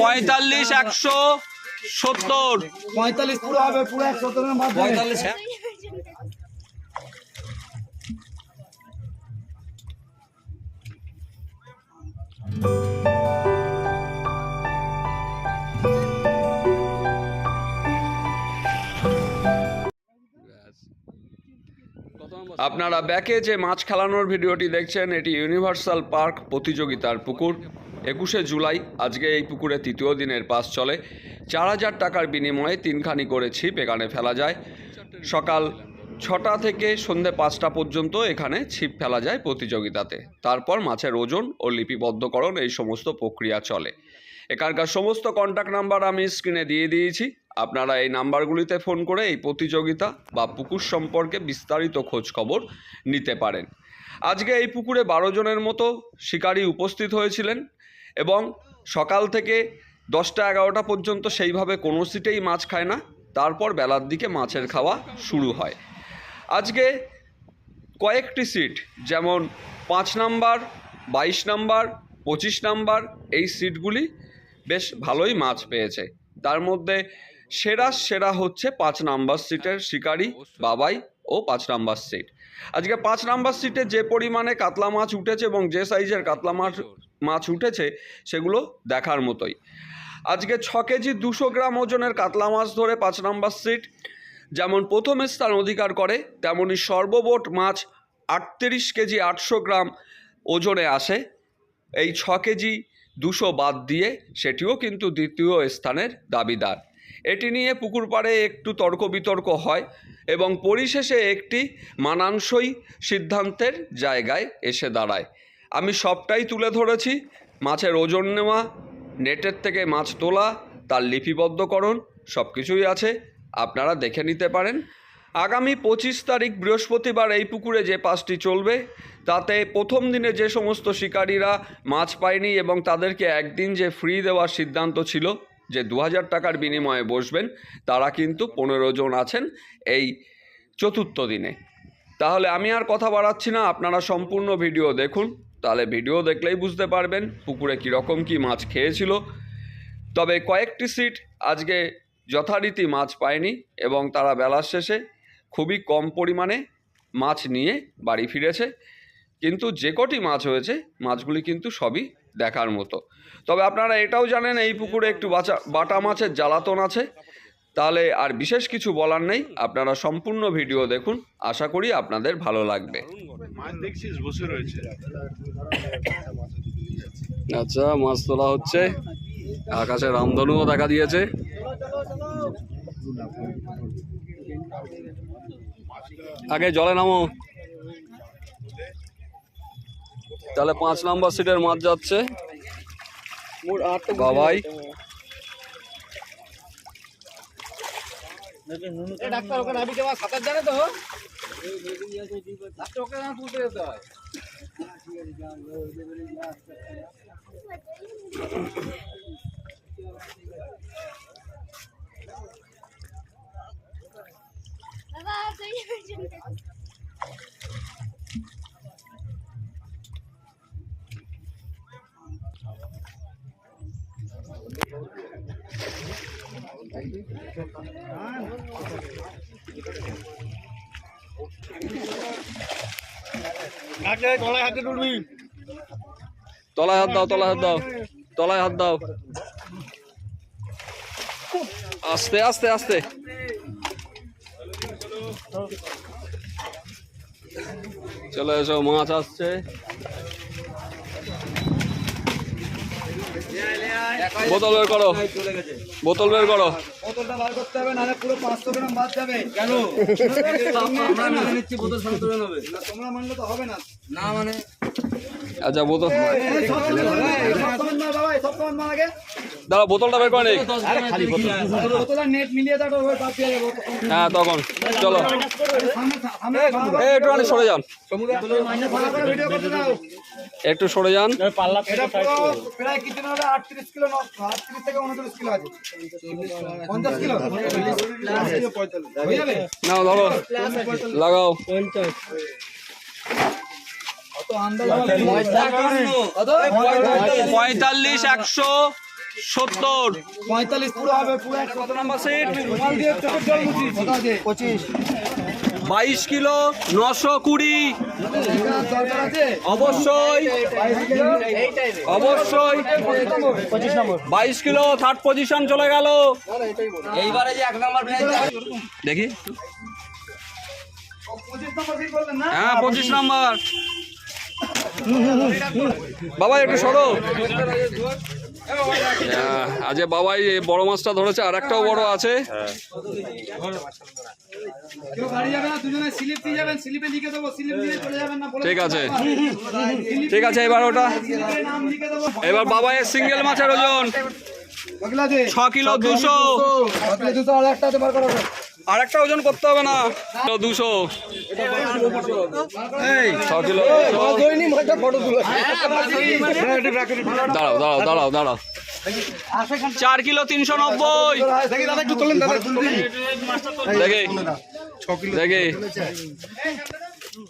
পঁয়তাল্লিশ। একশো সত্তর। পঁয়তাল্লিশ পুরো হবে পুরো একশো পঁয়তাল্লিশ আপনারা ব্যাকে যে মাছ খেলানোর ভিডিওটি দেখছেন, এটি ইউনিভার্সাল পার্ক প্রতিযোগিতার পুকুর। একুশে জুলাই, আজকে এই পুকুরে তৃতীয় দিনের পাস চলে। চার হাজার টাকার বিনিময়ে তিনখানি করে ছিপ এখানে ফেলা যায়। সকাল ছটা থেকে সন্ধে পাঁচটা পর্যন্ত এখানে ছিপ ফেলা যায় প্রতিযোগিতাতে। তারপর মাছের ওজন ও লিপিবদ্ধকরণ এই সমস্ত প্রক্রিয়া চলে। এখানকার সমস্ত কন্ট্যাক্ট নাম্বার আমি স্ক্রিনে দিয়ে দিয়েছি। আপনারা এই নাম্বারগুলিতে ফোন করে এই প্রতিযোগিতা বা পুকুর সম্পর্কে বিস্তারিত খোঁজ খবর নিতে পারেন। আজকে এই পুকুরে বারো জনের মতো শিকারী উপস্থিত হয়েছিলেন এবং সকাল থেকে দশটা এগারোটা পর্যন্ত সেইভাবে কোনো সিটেই মাছ খায় না। তারপর বেলার দিকে মাছের খাওয়া শুরু হয়। আজকে কয়েকটি সিট, যেমন পাঁচ নাম্বার, বাইশ নাম্বার, পঁচিশ নাম্বার, এই সিটগুলি বেশ ভালোই মাছ পেয়েছে। তার মধ্যে সেরা সেরা হচ্ছে পাঁচ নাম্বার সিটের শিকারি বাবাই ও পাঁচ নাম্বার সিট। আজকে পাঁচ নাম্বার সিটে যে পরিমাণে কাতলা মাছ উঠেছে এবং যে সাইজের কাতলা মাছ মাছ উঠেছে, সেগুলো দেখার মতোই। আজকে ছ কেজি দুশো গ্রাম ওজনের কাতলা মাছ ধরে পাঁচ নাম্বার সিট। যেমন প্রথম স্থান অধিকার করে, তেমনি সর্ববোট মাছ আটত্রিশ কেজি আটশো গ্রাম ওজনে আসে। এই ছ কেজি দুশো বাদ দিয়ে সেটিও কিন্তু দ্বিতীয় স্থানের দাবিদার। এটি নিয়ে পুকুর পাড়ে একটু তর্ক বিতর্ক হয় এবং পরিশেষে একটি মানানসই সিদ্ধান্তের জায়গায় এসে দাঁড়ায়। আমি সবটাই তুলে ধরেছি, মাছের ওজন নেওয়া, নেটের থেকে মাছ তোলা, তার লিপিবদ্ধকরণ সব কিছুই আছে, আপনারা দেখে নিতে পারেন। আগামী পঁচিশ তারিখ বৃহস্পতিবার এই পুকুরে যে পাঁচটি চলবে, তাতে প্রথম দিনে যে সমস্ত শিকারীরা মাছ পায়নি এবং তাদেরকে একদিন যে ফ্রি দেওয়ার সিদ্ধান্ত ছিল যে দু হাজার টাকার বিনিময়ে বসবেন, তারা কিন্তু পনেরো জন আছেন এই চতুর্থ দিনে। তাহলে আমি আর কথা বাড়াচ্ছি না, আপনারা সম্পূর্ণ ভিডিও দেখুন। তাহলে ভিডিও দেখলেই বুঝতে পারবেন পুকুরে কীরকম কী মাছ খেয়েছিল। তবে কয়েকটি সিট আজকে যথারীতি মাছ পায়নি এবং তারা বেলার শেষে খুবই কম পরিমাণে মাছ নিয়ে বাড়ি ফিরেছে। কিন্তু যে কটি মাছ হয়েছে মাছগুলি কিন্তু সবই দেখার মতো। তবে আপনারা এটাও জানেন এই পুকুরে একটু বাচা বাটা মাছের জ্বালাতন আছে। তাহলে আর বিশেষ কিছু বলার নেই আপনারা সম্পূর্ণ ভিডিও দেখুন। আশা করি আপনাদের ভালো লাগবে। মাছ দেখছিস বসে রয়েছে। আচ্ছা মাছ তোলা হচ্ছে। আকাশে রামধনুও দেখা দিয়েছে। আগে জলে নামো। তাহলে পাঁচ নাম্বার সিটের মাছ যাচ্ছে। বাবাই। ডাক্তার ওকে নাবি দেওয়া সাঁতার জানে তো। ডাক্তার তুই কাকে গলায় হাতে তুলবি তলায় হাত দাও তলায় হাত দাও তলায় হাত দাও আস্তে আস্তে আস্তে চলে এসো মাছ আসছে। বোতল বের করো। বোতল বের করো। বোতলটা বার করতে হবে নাহলে পুরো পাঁচশো গ্রাম বাদ যাবে। কেন? আমরা মেনে নিচ্ছি বোতল সংশোধন হবে। তোমরা মানলে তো হবে না। না মানে? আচ্ছা বোতল। দাও বোতলটা দিয়ে যাব। হ্যাঁ তখন। চলো। একটুখানি সরে যান ভিডিও করতে দাও একটু সরে যান। না হয়ে ধরো। লাগাও। পঁয়তাল্লিশ একশো। সত্তর। পঁয়তাল্লিশ পুরো হবে পুরো কত নাম্বার সিট পঁচিশ। বাইশ কিলো নশো কুড়ি। অবশ্যই অবশ্যই। নম্বর। বাইশ কিলো থার্ড পজিশন চলে গেল। এইবারে যে এক নম্বর দেখি। হ্যাঁ পঁচিশ নাম্বার। বাবা একটু সরো। আজ বাবাই বড় মাছটা ধরেছে আর একটাও বড় আছে। ঠিক আছে। ঠিক আছে এবার ওটা। এবার বাবাইয়ের সিঙ্গেল মাছের ওজন। ছ কিলো দুশো। দুশো আর একটা আর একটা ওজন করতে হবে না। দুশো। দাঁড়াও দাঁড়াও দাঁড়াও দাঁড়াও। চার কিলো তিনশো নব্বই। দেখে। দেখে।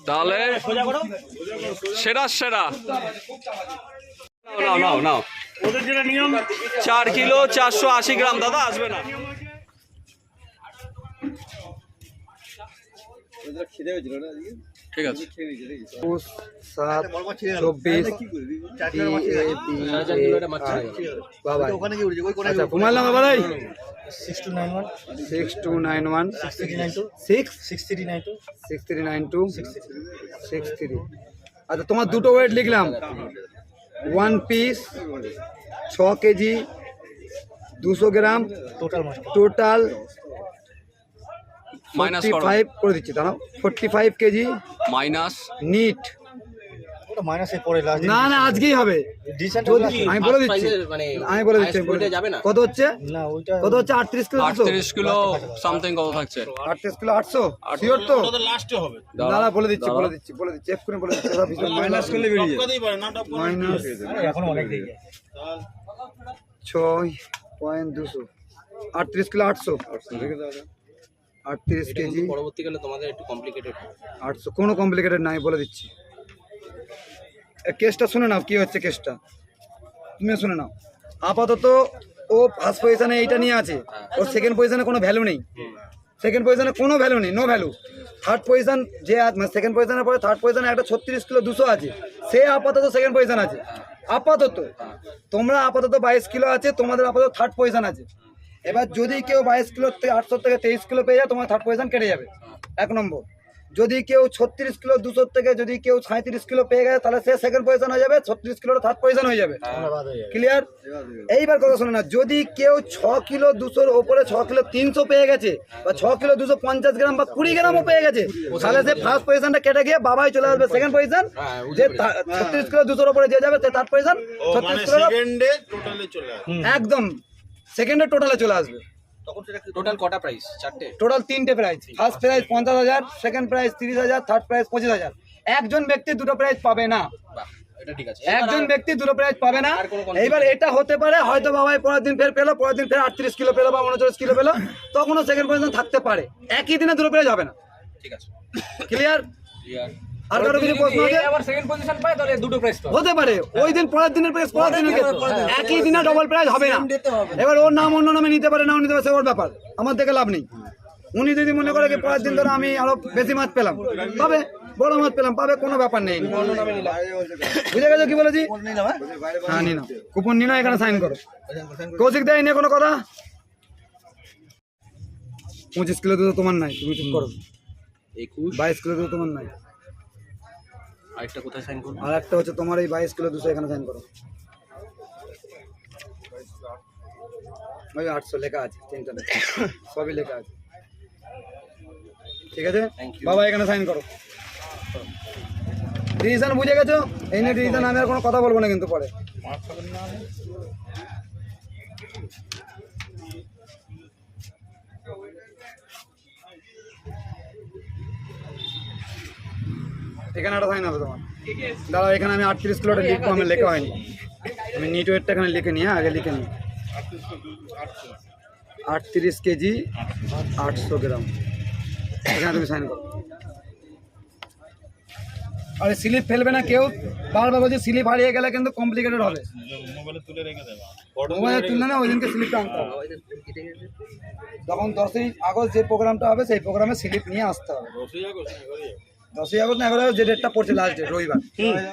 তাহলে সেরা সেরা। নাও নাও নাও। চার কিলো চারশো আশি গ্রাম। দাদা আসবে না। ঠিক আছে। সাত চব্বিশ আচ্ছা six two nine one six two nine one six six three nine two six three nine two six three আচ্ছা তোমার দুটো ওয়েট লিখলাম। ওয়ান পিস ছ কেজি দুশো গ্রাম। টোটাল টোটাল মাইনাস করো ফাইভ করে দিচ্ছি দাঁড়াও। Forty five KG minus net. না না আজকেই হবে। আমি বলে দিচ্ছি। আমি বলে দিচ্ছি আমি বলে দিচ্ছি। কত হচ্ছে? কত হচ্ছে? আটত্রিশ কিলো দুশো আটত্রিশ কিলো সামথিং কত থাকছে? আটত্রিশ কিলো আটশো। শিওর তো? লাস্টে হবে। দাঁড়া বলে দিচ্ছি বলে দিচ্ছি বলে দিচ্ছি। এক্ষুনি বলে দিচ্ছি। মাইনাস করলে বেরিয়ে মাইনাস এখন অনেক দেরি। ছয় পয়েন্ট দুশো। আটত্রিশ কিলো আটশো। আটত্রিশ কেজি। পরবর্তীকালে তোমাদের একটু কমপ্লিকেটেড আটশো কোনো কমপ্লিকেটেড নাই বলে দিচ্ছি। কেসটা শুনে নাও কি হচ্ছে কেসটা? তুমি শুনে নাও। আপাতত ও ফার্স্ট পজিশনে এইটা নিয়ে আছে। ওর সেকেন্ড পজিশনে কোনো ভ্যালু নেই। সেকেন্ড পজিশনে কোনো ভ্যালু নেই নো ভ্যালু থার্ড পজিশন যে সেকেন্ড পজিশনের পরে থার্ড পজিশনে একটা ছত্রিশ কিলো দুশো আছে। সে আপাতত সেকেন্ড পজিশন আছে। আপাতত তোমরা আপাতত বাইশ কিলো আছে তোমাদের আপাতত থার্ড পজিশন আছে। এবার যদি কেউ বাইশ কিলো থেকে আটশো থেকে তেইশ কিলো পেয়ে যায় তোমার থার্ড পজিশন কেটে যাবে। এক নম্বর। যদি কেউ ছত্রিশ কিলো দুশো থেকে যদি কেউ সাঁত্রিশ কিলো পেয়ে গেছে তাহলে সে সেকেন্ড পজিশন হয়ে যাবে ছত্রিশ কিলোর থার্ড পজিশন হয়ে যাবে। ক্লিয়ার এইবার কথা শোনো না যদি কেউ ছ কিলো দুশোর ওপরে ছ কিলো তিনশো পেয়ে গেছে বা ছ কিলো দুশো পঞ্চাশ গ্রাম বা কুড়ি গ্রামও পেয়ে গেছে তাহলে সে ফার্স্ট পজিশনটা কেটে গিয়ে বাবাই চলে আসবে। সেকেন্ড পজিশন যে ছত্রিশ কিলো দুশোর ওপরে যে যাবে সে থার্ড পজিশন মানে ছত্রিশ কিলো সেকেন্ডে টোটালে চলে আসে একদম। সেকেন্ডে টোটালে চলে আসবে। টোটাল কটা প্রাইস চারটে? টোটাল তিনটে ফার্স্ট পঞ্চাশ হাজার সেকেন্ড তিরিশ হাজার থার্ড পঁচিশ হাজার। একজন ব্যক্তি দুটো প্রাইজ পাবে না। একজন ব্যক্তি দুটো প্রাইজ পাবে না। এইবার এটা হতে পারে হয়তো বাবাই পরের দিন ফের পেল পরের দিন ফের আটত্রিশ কিলো পেল বা উনচল্লিশ কিলো পেল তখনও সেকেন্ড থাকতে পারে। একই দিনে দুটো প্রাইজ হবে না। ঠিক আছে। ক্লিয়ার ক্লিয়ার আর কারও কিছু প্রশ্ন আছে আবার সেকেন্ড পজিশন পায় তাহলে দুটো প্রাইস হতে পারে। ওই দিন পরের দিনের প্রাইস পরের দিনের একই দিনে ডবল প্রাইজ হবে না। এবার ওর নাম অন্য নামে নিতে পারে নাও নিতে পারে ওর ব্যাপার। আমার থেকে লাভ নেই। উনি যদি মনে করে কি পরের দিন ধরে আমি আরও বেশি মাছ পেলাম পাবে। বড় মাছ পেলাম পাবে কোনো ব্যাপার নেই। বুঝে গেছো কি বলেছি? হ্যাঁ? নি নাও কুপন নি না এখানে সাইন করো। কৌশিক দেয় নিয়ে কোনো কথা? পঁচিশ কিলো তো তোমার নাই তুমি চুপ করো। একুশ। বাইশ কিলো তো তোমার নাই। আরেকটা কোথায় সাইন করব? আর একটা হচ্ছে তোমার এই বাইশ কিলো দুশো এখানে সাইন করো। ওই আটশো লেখা আছে তিনটা সবই লেখা আছে। ঠিক আছে? বাবা এখানে সাইন করো। ডিসিশন বুঝে গেছো? এই নিয়ে ডিসিশন আমি আর কোনো কথা বলব না কিন্তু পরে। এখানে একটা সাইন তো তোমার? দাদা এখানে আমি আটত্রিশ কিলোটা লিখব আমি লেখা হয়নি। আমি নিট ওয়েটটা এখানে লিখে নিই হ্যাঁ, আগে লিখে নিই। আটত্রিশ কেজি আটশো গ্রাম। এখানে তুমি সাইন করো। আর স্লিপ ফেলবে না কেউ? বারবার বলছে স্লিপ হারিয়ে গেলে কিন্তু কমপ্লিকেটেড হবে। মোবাইলে তুলে রেখে দেবা না ওই দিনকে স্লিপটা আনতে হবে। তখন দশই আগস্ট যে প্রোগ্রামটা হবে, সেই প্রোগ্রামে স্লিপ নিয়ে আসতে হবে। দশই আগস্ট দশই আগস্ট না এগারো যে ডেটটা পড়ছে লাস্ট ডেট রবিবার।